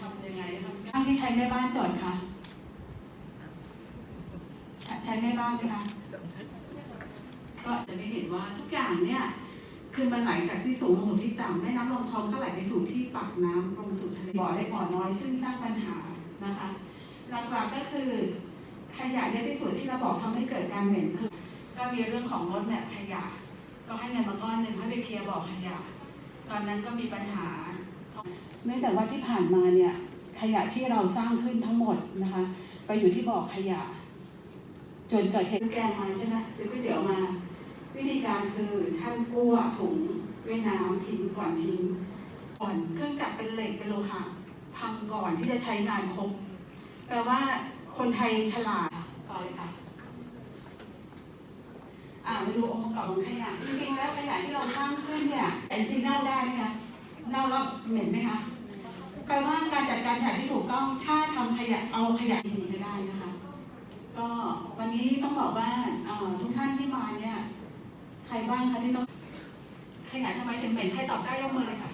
ทำยังไงทำบ้านที่ใช้ในบ้านจอดคะใช้ในบ้านไหมคะก็จะไม่เห็นว่าทุกอย่างเนี่ยคือมันไหลจากที่สูงลงสู่ที่ต่ำแม่น้ำลำคลองก็ไหลไปสู่ที่ปากน้ำลงสู่ทะเลบ่อเล็กบ่อน้อยซึ่งสร้างปัญหานะคะหลักๆก็คือขยะเยอะที่สุดที่เราบอกทำให้เกิดการเหม็นคือก็มีเรื่องของรถเนี่ยขยะ ก็ให้เงินมาก้อนหนึ่งให้ไปเคลียร์บ่อขยะ ตอนนั้นก็มีปัญหา เนื่องจากว่าที่ผ่านมาเนี่ยขยะที่เราสร้างขึ้นทั้งหมดนะคะ ไปอยู่ที่บ่อขยะ จนเกิดเหตุแกงมาใช่ไหมหรือก๋วยเตี๋ยวมา วิธีการคือท่านกู้ถุงด้วยน้ำทิ้งก่อนทิ้งก่อนเครื่องจักรเป็นเหล็กเป็นโลหะพังก่อนที่จะใช้งานครบแปลว่าคนไทยฉลาดต่อเลยค่ะอ่ามาดูองค์ประกอบของขยะจริงๆแล้วขยะที่เราสร้างขึ้นเนี่ยเป็นซีเน่าได้ไหมคะ เน่าแล้วเหม็นไหมคะแปลว่าการจัดการขยะที่ถูกต้องถ้าทำขยะเอาขยะทิ้งไม่ได้นะคะ ก็วันนี้ต้องบอกว่าเอ่อทุกท่านที่มาเนี่ยใครบ้างคะที่ต้องขยะทำไมถึงเหม็นใครตอบได้ยกมือเลยค่ะ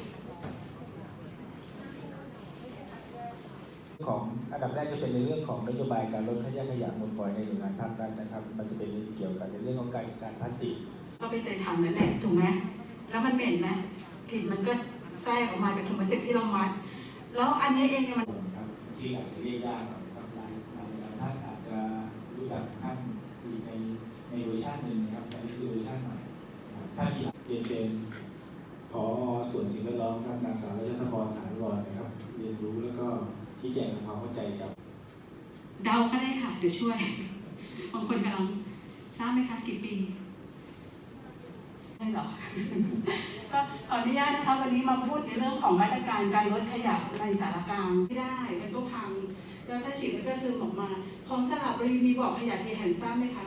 ของอันดับแรกจะเป็นในเรื่องของนโยบายการลดขยะขยะมูลฝอยในหน่วยงานภาครัฐนะครับ มันจะเป็นเกี่ยวกับในเรื่องของการจัดการพลาสติกก็ไปเตยถังนั่นแหละถูกไหมแล้วมันเหม็นไหมกลิ่นมันก็ แทรกออกมาจากถุงพลาสติกที่เรามัด แล้วอันนี้เองเนี่ยมันครับที่อาจจะเรียกยากหน่อยครับหลายหลายหลายท่านอาจจะรู้จักท่านอีกในในเวอร์ชันหนึ่งนะครับอันนี้คือเวอร์ชันใหม่นะครับท่านที่เรียนเป็นพอส่วนสิ่งแวดล้อมครับนางสาวรัชพรฐานวรนะครับ เรียนรู้แล้วก็ชี้แจงทำความเข้าใจกับเดาก็ได้ค่ะเดี๋ยวช่วยบางคนกำลังทราบไหมคะกี่ปีใช่หรอ ก็ขออนุญาตนะคะวันนี้มาพูดในเรื่องของมาตรการการลดขยะในสารกลางที่ได้มันก็พัง แล้วถ้าฉีดมันก็ซึมออกมาของสระบุรีมีบอกขยะที่แห่งทราบไหมคะ